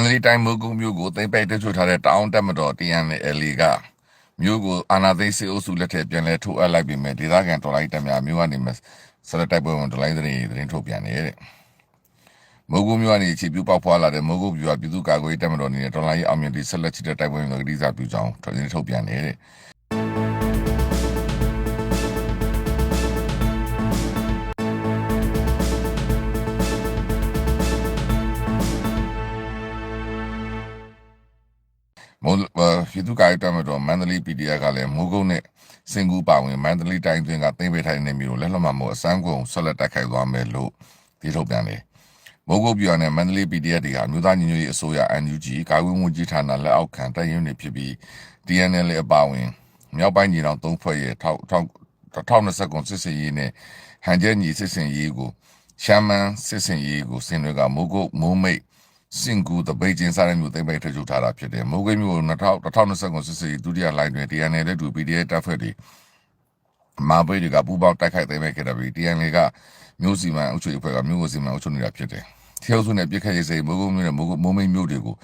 န္တလေးတိုင်းမိုးကုတ်မြို့ကိုသိမ်းပိုက်တချို့ထားတဲ့တောင်တက်မတော် TNL ကမြို့ကိုအာနာသိန်းစေအုပ်စုလက်ထက်ပြန်လဲထိုးအပ်လိုက်ပြီမဲ့ဒေသခံတော်လိုင်းတပ်များမြို့ကနေမှဆက်လက်တိုက်ပွဲဝင်တော်လိုင်းသတင်းသတင်းထုတ်ပြန်နေတဲ့မိုးကုတ်မြို့ကနေခြေပြူပေါက်ဖွာလာတဲ့မိုးကုတ်မြို့ကပြည်သူ့ကာကွယ်ရေးတပ်မတော်နေတဲ့တော်လိုင်းအောင်မြင်ပြီးဆက်လက်ချစ်တဲ့တိုက်ပွဲဝင်ကတိစာပြူကြောင်းသတင်းထုတ်ပြန်နေတဲ့ မိုးပြည်သူ့ကာယတမတော်မန္တလေး PDF ကလည်းမိုးကုတ်နဲ့စင်ကူပါဝင်မန္တလေးတိုင်းတွင်ကသိမ်းပေးထိုင်နေမျိုးလက်လက်မမို့အစမ်းကုန်ဆက်လက်တိုက်ခိုက်သွားမယ်လို့ဒီထုတ်ပြန်တယ်။မိုးကုတ်ပြည်နဲ့မန္တလေး PDF တွေဟာမြို့သားညီညွတ်ရေးအစိုးရ NUG ကာကွယ်မှုကြီးဌာနလက်အောက်ခံတပ်ရင်းတွေဖြစ်ပြီး DNL အပါဝင်မြောက်ပိုင်းညီနောင်သုံးဖွဲ့ရဲ့ထောက်ထောက်2020ခုစစ်စင်ရေးနဲ့ဟန်ကျဲညီစစ်စင်ရေးကိုရှမ်းမန်းစစ်စင်ရေးကိုစင်တွေကမိုးကုတ်မိုးမိတ် စင်ကူတပိတ်ချင်းစားတဲ့မျိုးသိမ့်ပိတ်ထကြထားတာဖြစ်တယ်မိုးကိတ်မျိုး2020ခုစစ်စင်ရေးဒုတိယလိုင်းတွင် DNL လက်တူ PDF တပ်ဖွဲ့တွေမာပိတ်တွေကပူပေါင်းတိုက်ခိုက်သိမ်းပိုက်ခဲ့တယ်ပြီး DNL ကမျိုးစီမံအုပ်ချုပ်ရေးဖွဲ့ကမျိုးကိုစီမံအုပ်ချုပ်နေတာဖြစ်တယ်။ထေယုစုနဲ့ပြစ်ခတ်ရေးစိမိုးကုတ်မျိုးနဲ့မိုးကုတ်မိုးမိတ်မျိုးတွေကို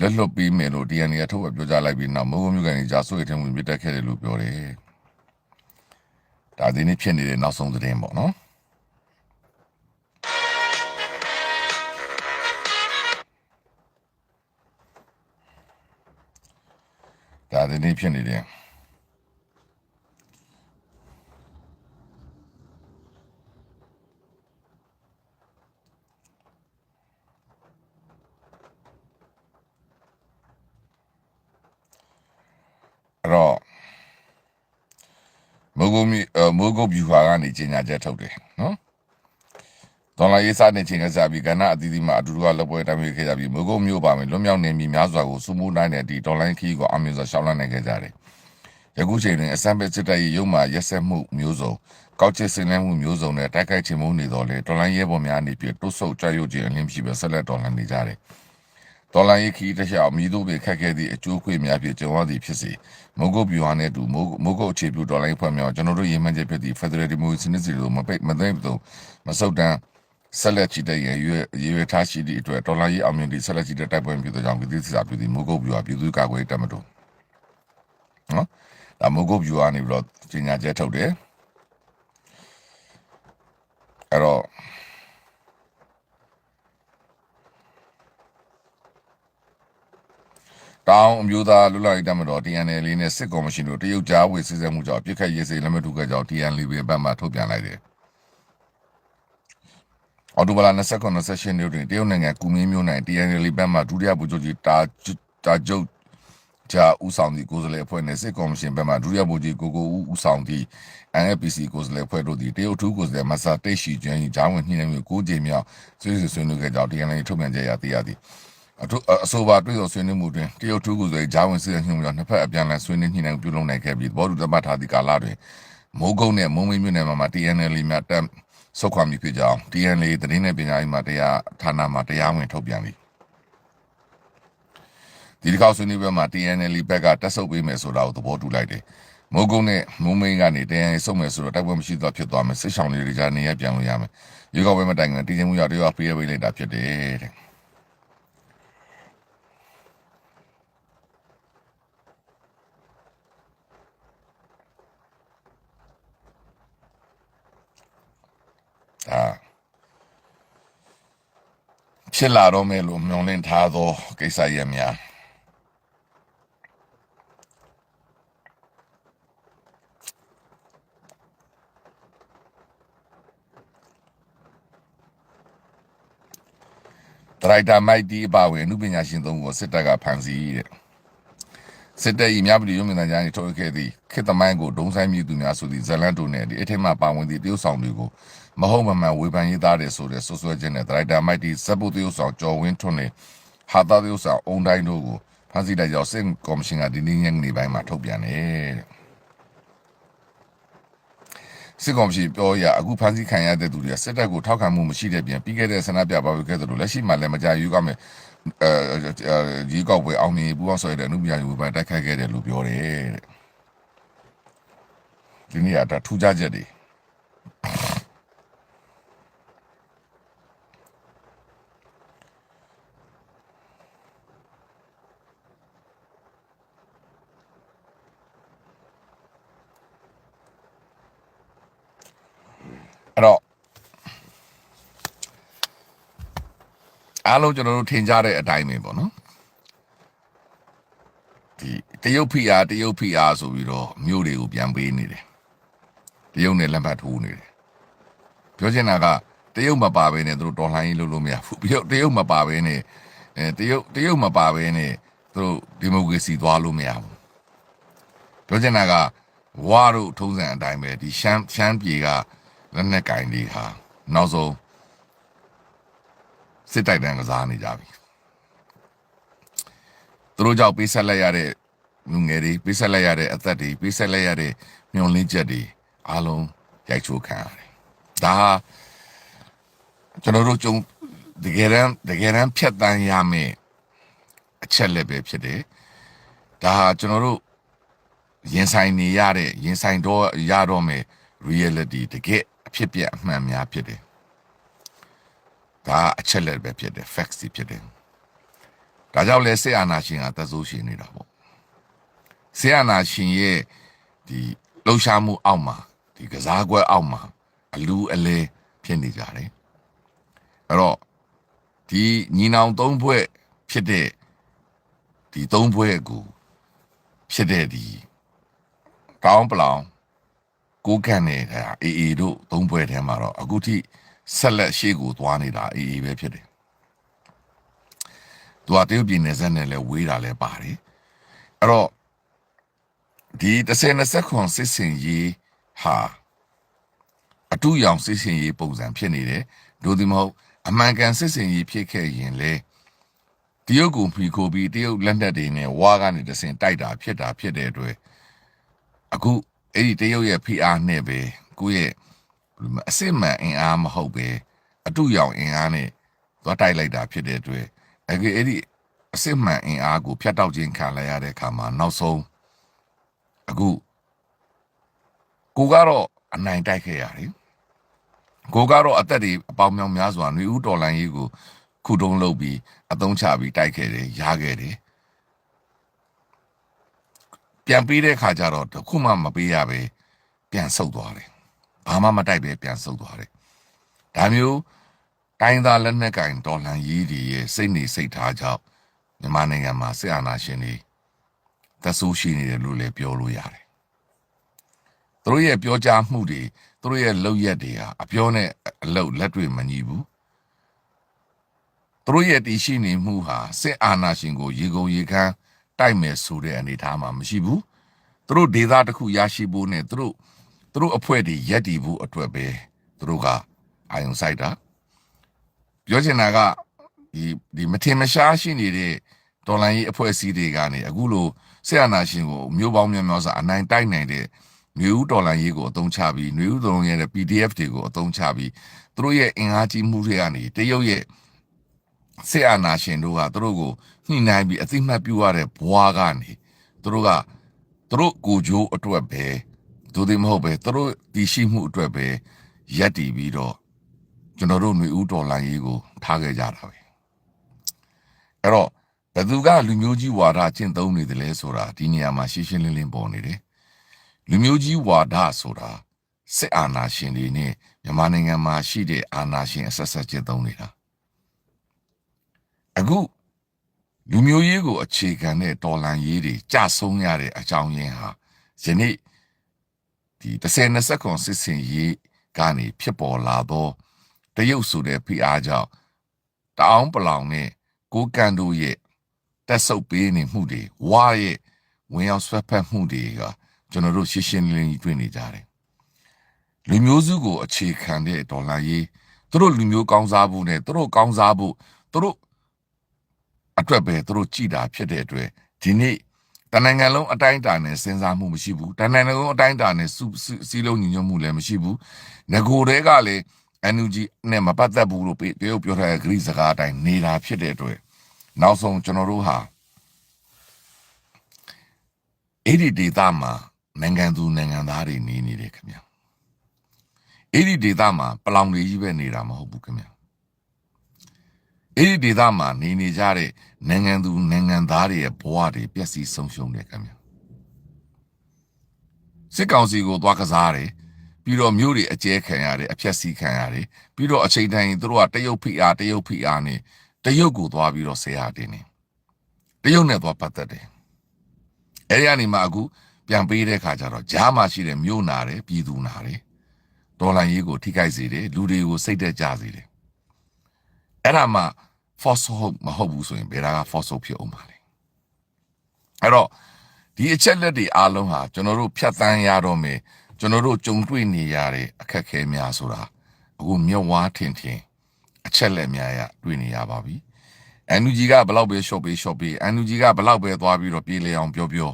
လက်လွတ်ပြီးမယ်လို့ DNL ကထုတ်ပြပြောကြားလိုက်ပြီးနောက်မိုးကုတ်မျိုးကနေကြာဆွေးထင်းဝင်ပြစ်တက်ခဲ့တယ်လို့ပြောတယ်။ဒါဒီနေ့ဖြစ်နေတဲ့နောက်ဆုံးသတင်းပေါ့နော်။ ဒါဒီနေ့ဖြစ်နေတယ်အဲ့တော့မိုးကုတ်မြေအဲမိုးကုတ်ဗျူဟာကနေကြီးညာချက်ထုတ်တယ်နော် ဒေါ်လာရေးစားနေချိန်ကစားပြီးကဏ္ဍအသီးသီးမှာအတူတူကလက်ပွဲတိုင်းခဲ့ကြပြီးမိုးကုတ်မျိုးပါမယ်လွတ်မြောက်နေမည်များစွာကိုစုမိုးနိုင်တဲ့ဒီဒေါ်လာခီးကိုအမြင့်စွာရှောင်းလန်းနိုင်ခဲ့ကြတယ်ယခုချိန်တွင်အစမ်းပဲစစ်တပ်၏ရုံမှရက်ဆက်မှုမျိုးစုံကောက်ချစ်စင်လန်းမှုမျိုးစုံနဲ့တိုက်ခိုက်ချင်မှုနေတော်လေဒေါ်လာရဲပေါ်များအနေဖြင့်တွတ်ဆုပ်ကြွရုပ်ခြင်းအလင်းဖြစ်ပဲဆက်လက်ဒေါ်လာနေကြတယ်ဒေါ်လာရေးခီးတစ်လျှောက်မြည်သူပဲခက်ခဲသည့်အကျိုးခွေများဖြင့်ကြုံရသည်ဖြစ်စေမိုးကုတ်ဗျူဟာနှင့်အတူမိုးမိုးကုတ်အခြေပြုဒေါ်လာရေးဖွဲ့များကျွန်တော်တို့ရေမှန်းချက်ဖြစ်သည့် Federal Democracy စနစ်စီလိုမပိတ်မသိမ့်တော့မဆုတ်တန်း ဆက်လက်ချီတဲ့ရရွေရရွေထားရှိသည့်အတွက်ဒေါ်လာရေးအောင်မြင်သည့်ဆက်လက်ချီတဲ့တိုက်ပွဲပြုသောကြောင့်ပြည်သူ့စာပြုသည့်မိုးကုတ်ဗျူဟာပြည်သူ့ကာကွယ်ရေးတပ်မတော်နော်ဒါမိုးကုတ်ဗျူဟာနေပြီးတော့ကြီးညာချက်ထုတ်တယ်အဲ့တော့တောင်အမျိုးသားလွတ်လပ်ရေးတပ်မတော် TNL လေးနဲ့စစ်ကော်မရှင်တို့တရုတ်ကြားဝေစစ်ဆေးမှုကြောင့်ပြစ်ခတ်ရေးစိလက်မထူခဲ့ကြောင်း TNL ဘက်မှထုတ်ပြန်လိုက်တယ်။ အော်တိုဘလာ29 28နှစ်တွင်တရုတ်နိုင်ငံကူမင်းမြို့၌ TNL ဘက်မှဒုတိယဗိုလ်ချုပ်ကြီးတာတာကျုပ်ဂျာဦးဆောင်သည့်ကိုယ်စားလှယ်အဖွဲ့နှင့်စစ်ကော်မရှင်ဘက်မှဒုတိယဗိုလ်ကြီးကိုကိုဦးဦးဆောင်သည့် NFPC ကိုယ်စားလှယ်အဖွဲ့တို့သည်တရုတ်ထူးကိုယ်စားလှယ်မဆာတိတ်ရှိကျွမ်း၏ဂျာဝင်နှိမ့်နှံမှုကိုကြိမ်မြောက်ဆွေးနွေးဆွေးနွေးခဲ့ကြောင်း TNL ထုတ်ပြန်ချက်ရသိရသည်။အထူးအဆိုပါတွေ့ဆုံဆွေးနွေးမှုတွင်တရုတ်ထူးကိုယ်စားလှယ်ဂျာဝင်စစ်ရညွှန်ကြောင့်နှစ်ဖက်အပြန်အလှန်ဆွေးနွေးညှိနှိုင်းပြုလုပ်နိုင်ခဲ့ပြီးဘောဓုသတ်မှတ်ထားသည့်ကာလတွင်မိုးကုတ်နှင့်မုံမိတ်မြို့နယ်မှာ TNL များတက် ဆုတ်ခွာမိဖြစ်ကြောင်း TNL သတင်းနဲ့ပညာရေးမှတရားဌာနမှတရားဝင်ထုတ်ပြန်သည်ဒီတစ်ခေါက်ဆွေးနွေးပွဲမှာ TNL ဘက်ကတက်ဆုပ်ပေးမယ်ဆိုတာကိုသဘောတူလိုက်တယ်မိုးကုတ်နဲ့မုံမိတ်ကနေတရားရေးဆုတ်မယ်ဆိုတော့တိုက်ပွဲမရှိတော့ဖြစ်သွားမယ်စစ်ဆောင်လေးတွေကြားနေရပြန်လို့ရမယ်ရေကောက်ပွဲမတိုင်ခင်တည်ငြိမ်မှုရတရောပေးရပေးလိုက်တာဖြစ်တယ်တဲ့ဒါ ဖြစ်လာတော့မယ်လို့မျှော်လင့်ထားသောကိစ္စရပ်များဒရိုက်တာမိုက်တီအပါဝင်အမှုပညာရှင်သုံးကိုစစ်တပ်ကဖမ်းဆီးတဲ့ စစ်တပ်၏မြပတိရုံးမြင်တဲ့ကြားနေထုတ်ခဲ့သည့်ခေတ်သမိုင်းကိုဒုံဆိုင်မြသူများဆိုသည့်ဇလန်တိုနဲ့ဒီအထက်မှပါဝင်သည့်တရုတ်ဆောင်တွေကိုမဟုတ်မမှန်ဝေဖန်ရေးသားတယ်ဆိုတဲ့ဆွဆွဲခြင်းနဲ့ဒရိုက်တာမိုက်တီဇက်ပုတရုတ်ဆောင်ကျော်ဝင်းထွန်းနဲ့ဟာတာတရုတ်ဆောင်အုံတိုင်းတို့ကိုဖမ်းဆီးလိုက်ကြောင်းစစ်ကော်မရှင်ကဒီနေ့ညနေပိုင်းမှာထုတ်ပြန်တယ်တဲ့စစ်ကောင်စီပြောရအခုဖမ်းဆီးခံရတဲ့သူတွေကစစ်တပ်ကိုထောက်ခံမှုမရှိတဲ့ပြင်ပြီးခဲ့တဲ့ဆန္ဒပြပါဝေခဲ့သလိုလက်ရှိမှာလည်းမကြယူကမယ် အဲဒီကောက်ပွဲအောင်မြင်ပူအောင်ဆွဲတဲ့အမှုပြရယူပန်တိုက်ခတ်ခဲ့တယ်လို့ပြောတယ်တဲ့ဒီနေ့ကဒါထူးခြားချက်တွေအဲ့တော့ အားလုံးကျွန်တော်တို့ထင်ကြတဲ့အတိုင်းပဲပေါ့နော်ဒီတရုတ်ဖိအားတရုတ်ဖိအားဆိုပြီးတော့မြို့တွေကိုပြန်ပေးနေတယ်တရုတ်နဲ့လက်မှတ်ထိုးနေတယ်ပြောချင်တာကတရုတ်မပါဘဲနဲ့သူတို့တော်လှန်ရေးလုပ်လို့မရဘူးတရုတ်တရုတ်မပါဘဲနဲ့အဲတရုတ်တရုတ်မပါဘဲနဲ့သူတို့ဒီမိုကရေစီသွားလို့မရဘူးပြောချင်တာကဝါတို့ထုံးစံအတိုင်းပဲဒီရှမ်းရှမ်းပြည်ကလက်နက်ကင်တွေဟာနောက်ဆုံး စစ်တိုက်တန်းကစားနေကြပြီသူတို့ကြောင့်ပေးဆက်လိုက်ရတဲ့လူငယ်တွေပေးဆက်လိုက်ရတဲ့အသက်တွေပေးဆက်လိုက်ရတဲ့မျောလင်းချက်တွေအားလုံးရိုက်ချိုးခံရတယ်ဒါဟာကျွန်တော်တို့ကြုံတကယ်တမ်းတကယ်တမ်းဖြတ်တန်းရမယ်အချက်လက်ပဲဖြစ်တယ်ဒါဟာကျွန်တော်တို့ရင်ဆိုင်နေရတဲ့ရင်ဆိုင်တော့ရတော့မယ် reality တကယ်အဖြစ်ပြက်အမှန်များဖြစ်တယ် ဒါအချက်လက်ပဲဖြစ်တယ် facts တွေဖြစ်တယ်ဒါကြောင့်လဲဆေးအာနာရှင်ကသက်ဆိုးရှင်နေတာပေါ့ဆေးအာနာရှင်ရဲ့ဒီလှုပ်ရှားမှုအောက်မှာဒီကစားကွက်အောက်မှာအလူအလဲဖြစ်နေကြတယ်အဲ့တော့ဒီညီနောင်သုံးဘွဲ့ဖြစ်တဲ့ဒီသုံးဘွဲ့ကိုဖြစ်တဲ့ဒီတောင်းပလောင်ကိုကန်နေတာအေးအေးတို့သုံးဘွဲ့ထဲမှာတော့အခုထိ ဆက်လက်ရှေ့ကိုသွားနေတာအေးအေးပဲဖြစ်တယ်သူကတရုတ်ပြည်နယ်စပ်နဲ့လဲဝေးတာလဲပါတယ်အဲ့တော့ဒီ30ခွန်စစ်စင်ရေးဟာအတူရောင်စစ်စင်ရေးပုံစံဖြစ်နေတယ်ဒို့ဒီမဟုတ်အမှန်ကန်စစ်စင်ရေးဖြစ်ခဲ့ရင်လေတရုတ်ကိုဖီခိုပြီးတရုတ်လက်နက်တွေနဲ့ဝါကနေတစင်တိုက်တာဖြစ်တာဖြစ်တဲ့အတွက်အခုအဲ့ဒီတရုတ်ရဲ့ PR နဲ့ပဲကိုယ့်ရဲ့ အစစ်မှန်အင်အားမဟုတ်ပဲအတူရောင်အင်အားနဲ့သွားတိုက်လိုက်တာဖြစ်တဲ့အတွက်အဲ့ဒီအဲ့ဒီအစစ်မှန်အင်အားကိုဖျက်တောက်ခြင်းခံလိုက်ရတဲ့အခါမှာနောက်ဆုံးအခုကိုကတော့အနိုင်တိုက်ခဲ့ရတယ်ကိုကတော့အသက်တွေအပေါင်းမြောင်များစွာຫນွေဦးတော်လိုင်းကြီးကိုခုတုံးလုပ်ပြီးအသုံးချပြီးတိုက်ခဲ့တယ်ရခဲ့တယ်ပြန်ပေးတဲ့ခါကျတော့တခုမှမပေးရပဲပြန်ဆုတ်သွားတယ် ဘာမှမတိုက်ပဲပြန်ဆုတ်သွားတယ်ဒါမျိုးတိုင်းသားလက်နက်ကင်တော်လှန်ရေးတွေရဲ့စိတ်နေစိတ်ထားကြောင့်မြန်မာနိုင်ငံမှာစစ်အာဏာရှင်တွေသက်ဆိုးရှိနေတယ်လို့လည်းပြောလို့ရတယ်သူတို့ရဲ့ပြောကြားမှုတွေသူတို့ရဲ့လုပ်ရက်တွေဟာအပြောနဲ့အလုပ်လက်တွေ့မညီဘူးသူတို့ရဲ့တည်ရှိနေမှုဟာစစ်အာဏာရှင်ကိုရေကုန်ရေခမ်းတိုက်မယ်ဆိုတဲ့အနေအထားမှာမရှိဘူးသူတို့ဒေသတစ်ခုရရှိဖို့နဲ့သူတို့ သူတို့အဖွဲ့တွေရက်တည်ဖို့အတွက်ပဲသူတို့ကအာယုံစိုက်တာပြောချင်တာကဒီဒီမထင်မရှားရှိနေတဲ့ဒေါ်လာရေးအဖွဲ့အစည်းတွေကနေအခုလိုဆရာနာရှင်ကိုမျိုးပေါင်းများများစွာအနိုင်တိုက်နိုင်တဲ့မျိုးဦးဒေါ်လာရေးကိုအသုံးချပြီးမျိုးဦးဒေါ်လာရေးရဲ့ PDF တွေကိုအသုံးချပြီးသူတို့ရဲ့အင်အားကြီးမှုတွေကနေတရုတ်ရဲ့ဆရာနာရှင်တို့ကသူတို့ကိုညှိနှိုင်းပြီးအသိမှတ်ပြုရတဲ့ဘွားကနေသူတို့ကသူတို့ကိုကြိုးအတွက်ပဲ သူတွေမဟုတ်ပဲသူတို့တည်ရှိမှုအတွက်ပဲရက်တည်ပြီးတော့ကျွန်တော်တို့ຫນွေဦးဒေါ်လာရေးကိုထားခဲ့ကြတာပဲအဲ့တော့ဘယ်သူကလူမျိုးကြီးဝါဒကျင့်သုံးနေတယ်လဲဆိုတာဒီနေရာမှာရှင်းရှင်းလင်းလင်းပေါ်နေတယ်လူမျိုးကြီးဝါဒဆိုတာစစ်အာဏာရှင်တွေနဲ့မြန်မာနိုင်ငံမှာရှိတဲ့အာဏာရှင်အဆက်ဆက်ကျင့်သုံးနေတာအခုလူမျိုးရေးကိုအခြေခံတဲ့တော်လန်ရေးတွေကြဆုံးရတဲ့အကြောင်းရင်းဟာယနေ့ ဒီ30-20ခွန်စစ်စင်ရေးကနေဖြစ်ပေါ်လာသောတရုတ်ဆိုတဲ့ဖိအားကြောင့်တအောင်ပလောင်နဲ့ကိုကန်တို့ရဲ့တက်ဆုပ်ပေးနေမှုတွေဝါရဲ့ဝင်ရောက်ဆွဲဖက်မှုတွေကကျွန်တော်တို့ရှင်းရှင်းလင်းလင်းတွေ့နေကြတယ်လူမျိုးစုကိုအခြေခံတဲ့ဒေါ်လာရေးသူတို့လူမျိုးကောင်းစားဖို့နဲ့သူတို့ကောင်းစားဖို့သူတို့အတွက်ပဲသူတို့ကြည်တာဖြစ်တဲ့အတွက်ဒီနေ့ တနိုင်ငံလုံးအတိုင်းအတာနဲ့စဉ်းစားမှုမရှိဘူးတနိုင်ငံလုံးအတိုင်းအတာနဲ့စီးလုံးညီညွတ်မှုလည်းမရှိဘူးငကိုတွေကလည်း NUG နဲ့မပတ်သက်ဘူးလို့ပြောပြောထားတဲ့ဂရိစကားအတိုင်းနေတာဖြစ်တဲ့အတွက်နောက်ဆုံးကျွန်တော်တို့ဟာအဲ့ဒီဒေတာမှာနိုင်ငံသူနိုင်ငံသားတွေနေနေတယ်ခင်ဗျအဲ့ဒီဒေတာမှာပလောင်တွေကြီးပဲနေတာမဟုတ်ဘူးခင်ဗျ အဲ့ဒီဒေတာမှာနေနေကြတဲ့နိုင်ငံသူနိုင်ငံသားတွေရဲ့ဘဝတွေပျက်စီးဆုံးရှုံးတယ်ခင်ဗျစစ်ကောင်စီကိုသွားကစားတယ်ပြီးတော့မြို့တွေအကျဲခံရတယ်အဖြက်စီးခံရတယ်ပြီးတော့အချိန်တိုင်းသူတို့ကတရုတ်ဖိအားတရုတ်ဖိအားနဲ့တရုတ်ကိုသွားပြီးတော့ဆရာတင်နေတရုတ်နဲ့သွားပတ်သက်တယ်အဲဒီကနေမှအခုပြန်ပေးတဲ့ခါကျတော့ဂျားမှရှိတဲ့မြို့နာတယ်ပြည်သူနာတယ်ဒေါ်လာရေးကိုထိခိုက်စေတယ်လူတွေကိုစိတ်သက်ကြစေတယ်အဲ့ဒါမှ false hope မဟုတ်ဘူးဆိုရင်ဘယ်ဒါက false hope ဖြစ်အောင်ပါလဲအဲ့တော့ဒီအချက်လက်တွေအားလုံးဟာကျွန်တော်တို့ဖြတ်တန်းရတော့မယ်ကျွန်တော်တို့ကြုံတွေ့နေရတဲ့အခက်အခဲများဆိုတာအခုမြက်ဝါးထင်ထင်အချက်လက်များရတွေ့နေရပါပြီ။ NUG ကဘလောက်ပဲ short ပေး short ပေး NUG ကဘလောက်ပဲသွားပြီးတော့ပြေးလေအောင်ပြောပြော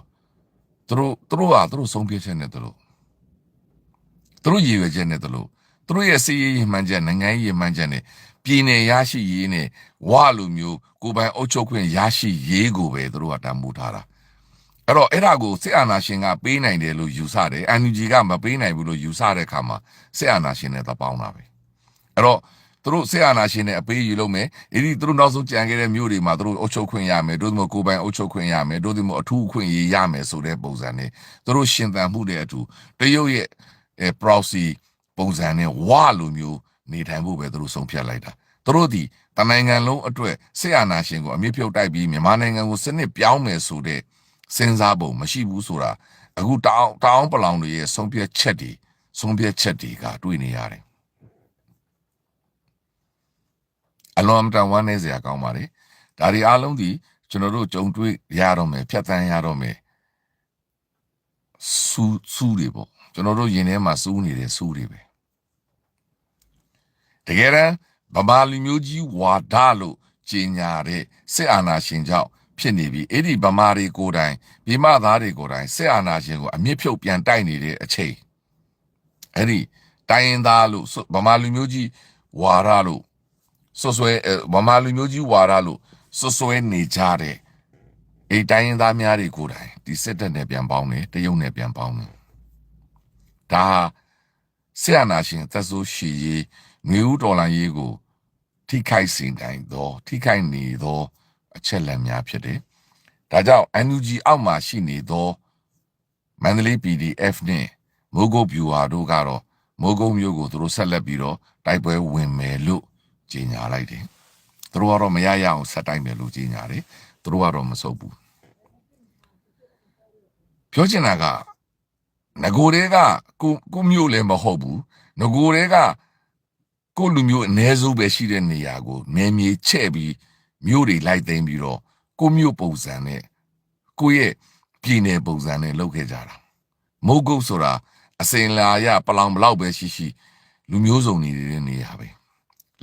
သူတို့သူတို့ဟာသူတို့ဆုံးဖြတ်ချက်နဲ့သူတို့သူတို့ရည်ရွယ်ချက်နဲ့သူတို့သူတို့ရဲ့စီးရေးမှန်ချက်နိုင်ငံရေးမှန်ချက်နဲ့ ပြည်နယ်ရရှိရေးနဲ့ဝလူမျိုးကိုယ်ပိုင်အုပ်ချုပ်ခွင့်ရရှိရေးကိုပဲသူတို့ကတမ်းမိုးထားတာအဲ့တော့အဲ့ဒါကိုစစ်အာဏာရှင်ကပေးနိုင်တယ်လို့ယူဆတယ် NUG ကမပေးနိုင်ဘူးလို့ယူဆတဲ့အခါမှာစစ်အာဏာရှင်နဲ့သပေါင်းတာပဲအဲ့တော့သူတို့စစ်အာဏာရှင်နဲ့အပေးယူလုပ်မယ်။ဒီသူတို့နောက်ဆုံးကြံခဲ့တဲ့မြို့တွေမှာသူတို့အုပ်ချုပ်ခွင့်ရမယ်။တို့ဒီမိုကိုပိုင်အုပ်ချုပ်ခွင့်ရမယ်။တို့ဒီမိုအထူးအခွင့်အရေးရမယ်ဆိုတဲ့ပုံစံနဲ့သူတို့ရှင်သန်မှုတဲ့အတူတရုတ်ရဲ့အဲ proxy ပုံစံနဲ့ဝါလိုမျိုး နေထိုင်ဖို့ပဲသူတို့ဆုံးဖြတ်လိုက်တာ။သူတို့ဒီတနိုင်ငံလုံးအတွက်စစ်အာဏာရှင်ကိုအမြင့်ဖြုတ်တိုက်ပြီးမြန်မာနိုင်ငံကိုစနစ်ပြောင်းမယ်ဆိုတဲ့စဉ်းစားပုံမရှိဘူးဆိုတာအခုတောင်းတောင်းပလောင်တွေရဲ့ဆုံးဖြတ်ချက်တွေဆုံးဖြတ်ချက်တွေကတွေ့နေရတယ်အလွန်အမတန်ဝမ်းနည်းစရာကောင်းပါလေဒါဒီအားလုံးဒီကျွန်တော်တို့ကြုံတွေ့ရတော့မယ်ဖြတ်သန်းရတော့မယ်စူးစူးတွေပေါ့ကျွန်တော်တို့ယင်ထဲမှာစူးနေတဲ့စူးတွေပဲတ ကယ်တမ်းဗမာလူမျိုးကြီးဝါဒလို့ကြီးညာတဲ့စစ်အာဏာရှင်ကြောင့်ဖြစ်နေပြီအဲ့ဒီဗမာတွေကိုယ်တိုင်ပြည်မသားတွေကိုယ်တိုင်စစ်အာဏာရှင်ကိုအမြင့်ဖြုတ်ပြန်တိုက်နေတဲ့အချိန်အဲ့ဒီတိုင်းရင်းသားလို့ဗမာလူမျိုးကြီးဝါရလို့ဆွဆွဲဗမာလူမျိုးကြီးဝါရလို့ဆွဆွဲနေကြတဲ့အိတိုင်းရင်းသားများတွေကိုယ်တိုင်ဒီစစ်တပ်နဲ့ပြန်ပေါင်းတယ်တရုတ်နဲ့ပြန်ပေါင်းတယ်ဒါဆရာနာရှင်သက်ဆိုးရှည်ရေး ငွေဦးဒေါ်လာရေးကို ထိခိုက်စေနိုင်သော ထိခိုက်နေသော အချက်လက်များဖြစ်တယ်ဒါကြောင့် NUG အောက်မှာရှိနေသောမန္တလေး PDF နဲ့မိုးကုတ်ဗျူဟာတို့ကတော့မိုးကုတ်မျိုးကိုသူတို့ဆက်လက်ပြီးတော့တိုက်ပွဲဝင်မယ်လို့ကြီးညာလိုက်တယ်သူတို့ကတော့မရရအောင်ဆက်တိုက်မယ်လို့ကြီးညာတယ်သူတို့ကတော့မစုပ်ဘူးပြောချင်တာကငကိုတွေကကိုကိုမျိုးလည်းမဟုတ်ဘူးငကိုတွေက ကိုလူမျိုးအ ਨੇ စုပဲရှိတဲ့နေရာကိုမြေမြေချဲ့ပြီးမျိုးတွေလိုက်သိမ်းပြီးတော့ကိုမျိုးပုံစံနဲ့ကိုရဲ့ပြည်နယ်ပုံစံနဲ့လုပ်ခဲ့ကြတာမုတ်ကုတ်ဆိုတာအစင်လာရပလောင်ဘလောက်ပဲရှိရှိ လူမျိုးစုံနေတဲ့နေရာပဲ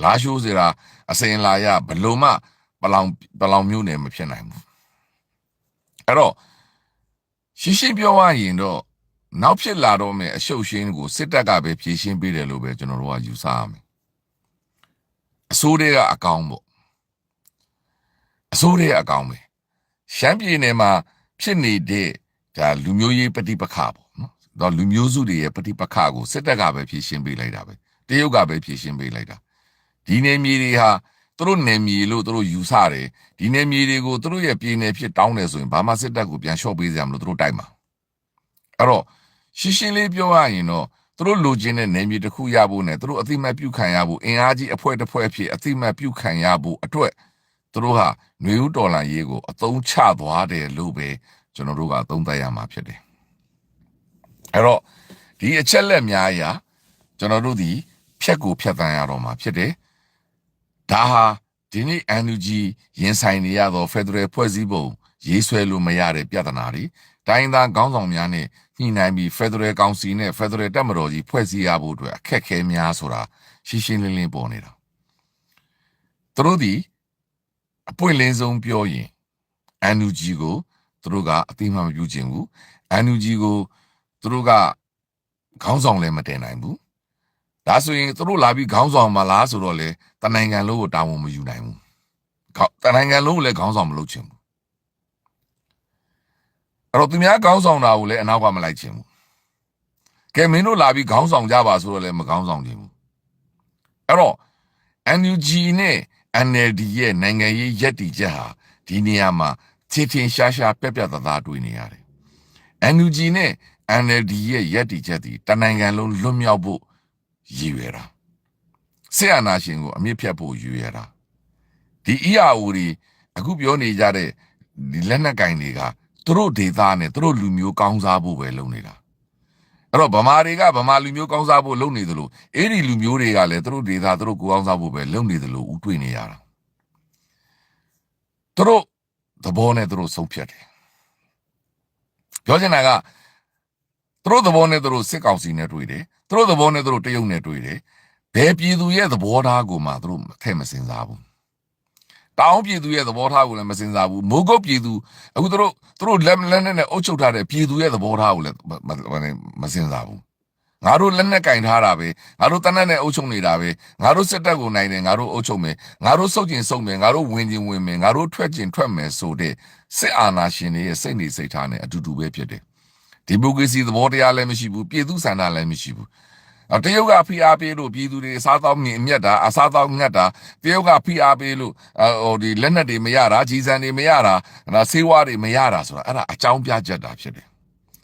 လာရှိုးဆိုတာအစင်လာရဘလို့မှပလောင်ပလောင်မျိုးနယ်မဖြစ်နိုင်ဘူးအဲ့တော့ရှင်းရှင်းပြောရရင်တော့နောက်ဖြစ်လာတော့မယ်အရှုပ်ရှင်းကိုစစ်တပ်ကပဲဖြည့်ရှင်းပေးတယ်လို့ပဲကျွန်တော်တို့ကယူဆရမယ် အစိုးရကအကောင်ပေါ့အစိုးရအကောင်ပဲရှမ်းပြည်နယ်မှာဖြစ်နေတဲ့ဒါလူမျိုးရေးပဋိပက္ခပေါ့နော်တော့လူမျိုးစုတွေရဲ့ပဋိပက္ခကိုစစ်တပ်ကပဲဖြည့်ရှင်းပေးလိုက်တာပဲတရုတ်ကပဲဖြည့်ရှင်းပေးလိုက်တာဒီနေမြေတွေဟာသူတို့နေမြေလို့သူတို့ယူဆတယ်ဒီနေမြေတွေကိုသူတို့ရဲ့ပြည်နယ်ဖြစ်တောင်းတယ်ဆိုရင်ဘာမှစစ်တပ်ကိုပြန်လျှော့ပေးစရာမလိုသူတို့တိုက်မှာအဲ့တော့ရှင်းရှင်းလေးပြောရရင်တော့ သူတို့လိုချင်တဲ့နေမြေတစ်ခုရဖို့နဲ့သူတို့အတိမတ်ပြုခံရဖို့အင်အားကြီးအဖွဲ့တစ်ဖွဲ့ဖြစ်အတိမတ်ပြုခံရဖို့အတွက်သူတို့ဟာຫນွေဦးတော်လန်ရေးကိုအသုံးချသွားတယ်လို့ပဲကျွန်တော်တို့ကသုံးသပ်ရမှာဖြစ်တယ်အဲ့တော့ဒီအချက်လက်များအရာကျွန်တော်တို့ဒီဖြက်ကိုဖြတ်တန်းရတော့မှာဖြစ်တယ်ဒါဟာဒီနေ့ NUG ရင်ဆိုင်နေရသော Federal ဖွဲ့စည်းပုံရေးဆွဲလို့မရတဲ့ပြဿနာတွေ တိုင်းသားခေါင်းဆောင်များနဲ့ညှိနှိုင်းပြီး Federal ကောင်စီနဲ့ Federal တပ်မတော်ကြီးဖွဲ့စည်းရဖို့အတွက်အခက်အခဲများဆိုတာရှင်းရှင်းလင်းလင်းပေါ်နေတာသူတို့ဒီအပွင့်လင်းဆုံးပြောရင် NUG ကိုသူတို့ကအသိမှမပြုခြင်းဘူး NUG ကိုသူတို့ကခေါင်းဆောင်လည်းမတင်နိုင်ဘူးဒါဆိုရင်သူတို့လာပြီးခေါင်းဆောင်မလားဆိုတော့လေတနိုင်ငံလုံးကိုတာဝန်မယူနိုင်ဘူးတနိုင်ငံလုံးကိုလည်းခေါင်းဆောင်မလုပ်ချင်ဘူး အဲ့တော့သူများခေါင်းဆောင်တာကိုလည်းအနောက်ကမလိုက်ချင်ဘူးကဲမင်းတို့လာပြီးခေါင်းဆောင်ကြပါဆိုတော့လည်းမခေါင်းဆောင်ချင်ဘူးအဲ့တော့ NUG နဲ့ NLD ရဲ့နိုင်ငံရေးရည်တည်ချက်ဟာဒီနေရာမှာချစ်ချင်းရှားရှားပြက်ပြက်သားသားတွေ့နေရတယ် NUG နဲ့ NLD ရဲ့ရက်တီချက်ဒီတနိုင်ငံလုံးလွတ်မြောက်ဖို့ရည်ရွယ်တာဆရာနာရှင်ကိုအမြင့်ဖြတ်ဖို့ရည်ရွယ်တာဒီ EAO တွေအခုပြောနေကြတဲ့ဒီလက်နက်ကင်တွေက သူတို့ဒေသနဲ့သူတို့လူမျိုးကောင်းစားဖို့ပဲလုပ်နေတာအဲ့တော့ဗမာတွေကဗမာလူမျိုးကောင်းစားဖို့လုပ်နေသလိုအဲ့ဒီလူမျိုးတွေကလည်းသူတို့ဒေသသူတို့ကိုကောင်းစားဖို့ပဲလုပ်နေသလိုဥတွေ့နေရတာသူတို့သဘောနဲ့သူတို့ဆုံးဖြတ်တယ်ပြောချင်တာကသူတို့သဘောနဲ့သူတို့စစ်ကောင်စီနဲ့တွေ့တယ်သူတို့သဘောနဲ့သူတို့တရုတ်နဲ့တွေ့တယ်ဘယ်ပြည်သူရဲ့သဘောထားကိုမှသူတို့ထဲ့မစင်စားဘူး တောင်းပြည်သူရဲ့သဘောထားကိုလည်းမစင်စားဘူးမိုးကုတ်ပြည်သူအခုသူတို့သူတို့လက်လက်နဲ့နဲ့အုပ်ချုပ်ထားတဲ့ပြည်သူရဲ့သဘောထားကိုလည်းမမစင်စားဘူးငါတို့လက်နဲ့ကင်ထားတာပဲငါတို့တနက်နဲ့အုပ်ချုပ်နေတာပဲငါတို့စစ်တပ်ကိုနိုင်တယ်ငါတို့အုပ်ချုပ်မယ်ငါတို့စုပ်ကျင်စုပ်မယ်ငါတို့ဝင်ကျင်ဝင်မယ်ငါတို့ထွက်ကျင်ထွက်မယ်ဆိုတဲ့စစ်အာဏာရှင်တွေရဲ့စိတ်နေစိတ်ထားနဲ့အတူတူပဲဖြစ်တယ်ဒီမိုကရေစီသဘောတရားလည်းမရှိဘူးပြည်သူဆန္ဒလည်းမရှိဘူးအ တရုတ်ကဖိအားပေးလို့ပြည်သူတွေအစားသောက်မြင်မြတ်တာအစားသောက်ငတ်တာတရုတ်ကဖိအားပေးလို့ဟိုဒီလက်နက်တွေမရတာကြီးစံတွေမရတာဒါဆေးဝါးတွေမရတာဆိုတာအဲ့ဒါအကြောင်းပြချက်တာဖြစ်တယ်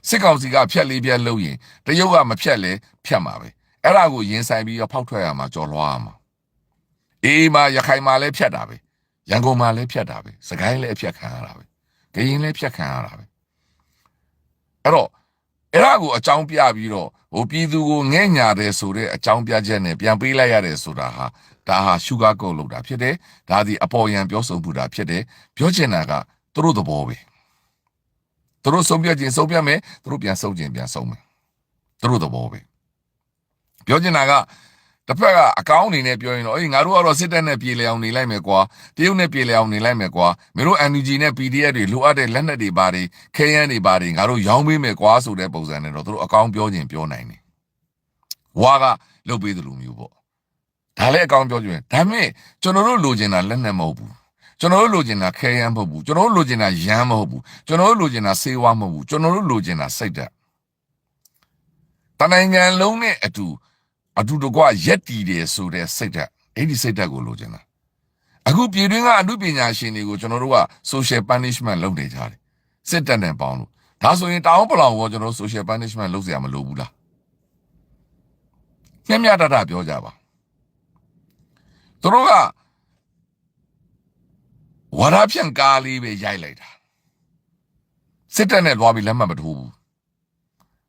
စစ်ကောင်စီကဖြက်လေးပြက်လို့ရင်တရုတ်ကမဖြက်လဲဖြက်မှာပဲအဲ့ဒါကိုရင်ဆိုင်ပြီးဖောက်ထွက်ရမှာကြော်လွှားရမှာအေးမှာရခိုင်မှာလည်းဖြက်တာပဲရန်ကုန်မှာလည်းဖြက်တာပဲစကိုင်းလည်းအဖြက်ခံရတာပဲကရင်လည်းဖြက်ခံရတာပဲအဲ့တော့ အဲ့ဒါကိုအကြောင်းပြပြီးတော့ဟိုပြည်သူကိုငဲ့ညာတယ်ဆိုတဲ့အကြောင်းပြချက်နဲ့ပြန်ပေးလိုက်ရတယ်ဆိုတာဟာဒါဟာရှုဂါကုတ်လို့တာဖြစ်တယ်ဒါဒီအပေါ်ယံပြောဆိုမှုတာဖြစ်တယ်ပြောချင်တာကသူတို့သဘောပဲသူတို့ဆုံးဖြတ်ခြင်းဆုံးဖြတ်မယ်သူတို့ပြန်ဆုံးခြင်းပြန်ဆုံးမယ်သူတို့သဘောပဲပြောချင်တာက တစ်ဖက်ကအကောင်းအနေနဲ့ပြောရင်တော့အေးငါတို့ကတော့စစ်တပ်နဲ့ပြေလည်အောင်နေလိုက်မယ်ကွာတရုတ်နဲ့ပြေလည်အောင်နေလိုက်မယ်ကွာမင်းတို့ NUG နဲ့ PDF တွေလိုအပ်တဲ့လက်နက်တွေပါတွေခဲယမ်းတွေပါတွေငါတို့ရောင်းပေးမယ်ကွာဆိုတဲ့ပုံစံနဲ့တော့သူတို့အကောင်းပြောခြင်းပြောနိုင်တယ်ဝါကလုတ်ပေးသလိုမျိုးပေါ့ဒါလည်းအကောင်းပြောခြင်းဒါပေမဲ့ကျွန်တော်တို့လိုချင်တာလက်နက်မဟုတ်ဘူးကျွန်တော်တို့လိုချင်တာခဲယမ်းမဟုတ်ဘူးကျွန်တော်တို့လိုချင်တာရမ်းမဟုတ်ဘူးကျွန်တော်တို့လိုချင်တာစေဝါမဟုတ်ဘူးကျွန်တော်တို့လိုချင်တာစိတ်ဓာတ်တနိုင်ငံလုံးနဲ့အတူ အတူတကွရက်တီတယ်ဆိုတဲ့စိတ်ဓာတ်အဲ့ဒီစိတ်ဓာတ်ကိုလိုချင်တာအခုပြည်တွင်းကအမှုပညာရှင်တွေကိုကျွန်တော်တို့က social punishment လုပ်နေကြတယ်စစ်တပ်နဲ့ပေါင်းလို့ဒါဆိုရင်တောင်းပလောင်ကိုကျွန်တော်တို့ social punishment လုပ်เสียမလိုဘူးလားမျက်မျက်တတပြောကြပါသူတို့ကဝါရဖြန့်ကားလေးပဲရိုက်လိုက်တာစစ်တပ်နဲ့သွားပြီးလက်မှတ်မထိုးဘူး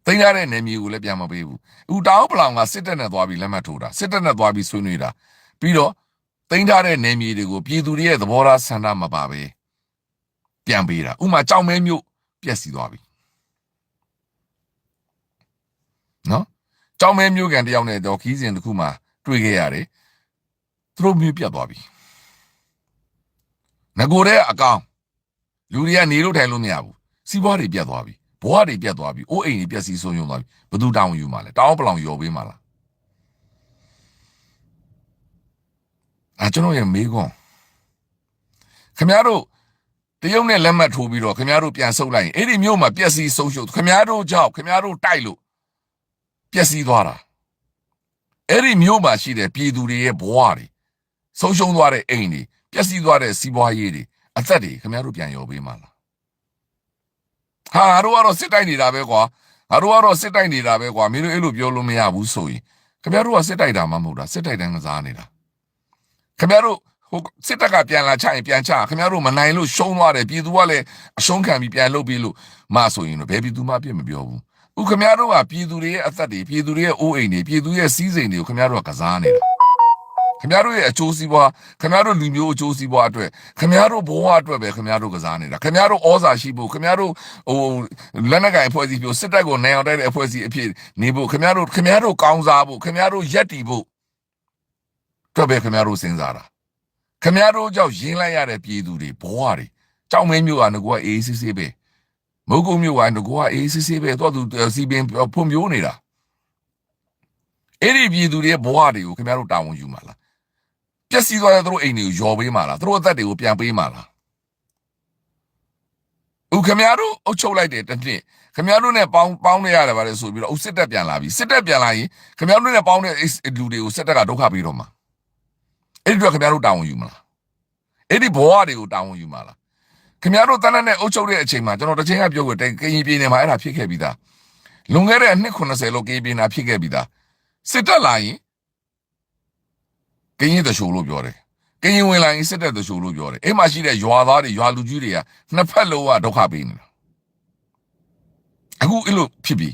တင်ရတဲ့နေမျိုးကိုလည်းပြန်မပေးဘူးအခုတောင်းပလောင်ကစစ်တပ်နဲ့သွားပြီးလက်မှတ်ထိုးတာစစ်တပ်နဲ့သွားပြီးဆွေးနွေးတာပြီးတော့တင်ထားတဲ့နေမြေတွေကိုပြည်သူတွေရဲ့သဘောထားဆန္ဒမပါပဲပြန်ပေးတာဥမာကြောင်မဲမျိုးပြက်စီသွားပြီနော်ကြောင်မဲမျိုးကန်တယောက်နဲ့တော့ခီးစဉ်တစ်ခုမှတွေ့ခဲ့ရတယ်သူတို့မျိုးပြတ်သွားပြီငကိုတဲ့အကောင်လူတွေကနေလို့ထိုင်လို့မရဘူးစီးပွားတွေပြတ်သွားပြီ ဘဝတွေပြတ်သွားပြီအိုးအိမ်တွေပြက်စီးဆုံးယုံသွားပြီဘယ်သူတောင်းယူမှာလဲတောင်းပလောင်ယော်ပေးမှာလားအဲကျွန်တော်ရဲ့မေးခွန်းခင်ဗျားတို့တရုတ်နဲ့လက်မှတ်ထိုးပြီးတော့ခင်ဗျားတို့ပြန်ဆုပ်လိုက်ရင်အဲ့ဒီမျိုးမှာပြက်စီးဆုံးရှုပ်ခင်ဗျားတို့ကြောက်ခင်ဗျားတို့တိုက်လို့ပြက်စီးသွားတာအဲ့ဒီမျိုးမှာရှိတဲ့ပြည်သူတွေရဲ့ဘဝတွေဆုံးရှုံးသွားတဲ့အိမ်တွေပျက်စီးသွားတဲ့စီးပွားရေးတွေအသက်တွေခင်ဗျားတို့ပြန်ရောပေးမှာလား ဟာငါတို့ကတော့စစ်တိုက်နေတာပဲကွာငါတို့ကတော့စစ်တိုက်နေတာပဲကွာမင်းတို့အဲ့လိုပြောလို့မရဘူးဆိုရင်ခင်ဗျားတို့ကစစ်တိုက်တာမှမဟုတ်တာစစ်တိုက်တဲ့ငစားနေတာခင်ဗျားတို့ဟိုစစ်တပ်ကပြန်လာချရင်ပြန်ချခင်ဗျားတို့မနိုင်လို့ရှုံးသွားတယ်ပြည်သူကလည်းအရှုံးခံပြီးပြန်လုပ်ပြီးလို့မဆိုရင်တော့ဘယ်ပြည်သူမှပြစ်မပြောဘူးဥခင်ဗျားတို့ကပြည်သူတွေရဲ့အသက်တွေပြည်သူတွေရဲ့အိုးအိမ်တွေပြည်သူရဲ့စီးစိမ်တွေကိုခင်ဗျားတို့ကကစားနေတာ ခင်ဗျားတို့ရဲ့အကျိုးစီးပွားခင်ဗျားတို့လူမျိုးအကျိုးစီးပွားအတွက်ခင်ဗျားတို့ဘဝအတွက်ပဲခင်ဗျားတို့ကစားနေတာခင်ဗျားတို့ဩဇာရှိဖို့ခင်ဗျားတို့ဟိုလက်နက်ကင်အဖွဲ့အစည်းမျိုးစစ်တပ်ကိုနိုင်အောင်တိုက်တဲ့အဖွဲ့အစည်းအဖြစ်နေဖို့ခင်ဗျားတို့ခင်ဗျားတို့ကောင်းစားဖို့ခင်ဗျားတို့ရက်တီဖို့တော့ပဲခင်ဗျားတို့စဉ်းစားတာခင်ဗျားတို့ကြောင့်ရင်းလိုက်ရတဲ့ပြည်သူတွေဘဝတွေကြောင်မင်းမျိုးကငကွာအေးစစ်စစ်ပဲမုတ်ကုံမျိုးကငကွာအေးစစ်စစ်ပဲတော့သူစီပင်ဖွံ့ဖြိုးနေတာအဲ့ဒီပြည်သူတွေရဲ့ဘဝတွေကိုခင်ဗျားတို့တာဝန်ယူမှာလားပျ က်စီးသွားတဲ့သူတို့အိမ်တွေကိုယော်ပေးမှာလားသူတို့အသက်တွေကိုပြန်ပေးမှာလားဦးခမရတို့အုပ်ချုပ်လိုက်တယ်တစ်နှစ်ခမရတို့နဲ့ပေါင်းပေါင်းနေရတယ်ဗါလေဆိုပြီးတော့ဦးစစ်တက်ပြန်လာပြီစစ်တက်ပြန်လာရင်ခမရတို့နဲ့ပေါင်းတဲ့လူတွေကိုစစ်တက်ကဒုက္ခပေးတော့မှာအဲ့ဒီတော့ခမရတို့တာဝန်ယူမလားအဲ့ဒီဘဝတွေကိုတာဝန်ယူမှာလားခမရတို့တန်းနဲ့အုပ်ချုပ်တဲ့အချိန်မှာကျွန်တော်တစ်ချိန်ကပြော过တိုင်ကရင်ပြည်နယ်မှာအဲ့ဒါဖြစ်ခဲ့ပြီးသားလွန်ခဲ့တဲ့အနှစ်80လောက်ကရေးပြည်နာဖြစ်ခဲ့ပြီသားစစ်တပ်လာရင် ကရင်တရှိုးလို့ပြောတယ်ကရင်ဝင်လာရင်စစ်တပ်တရှိုးလို့ပြောတယ်အဲ့မှာရှိတဲ့ရွာသားတွေရွာလူကြီးတွေကနှစ်ဖက်လုံးကဒုက္ခပေးနေတာအခုအဲ့လိုဖြစ်ပြီ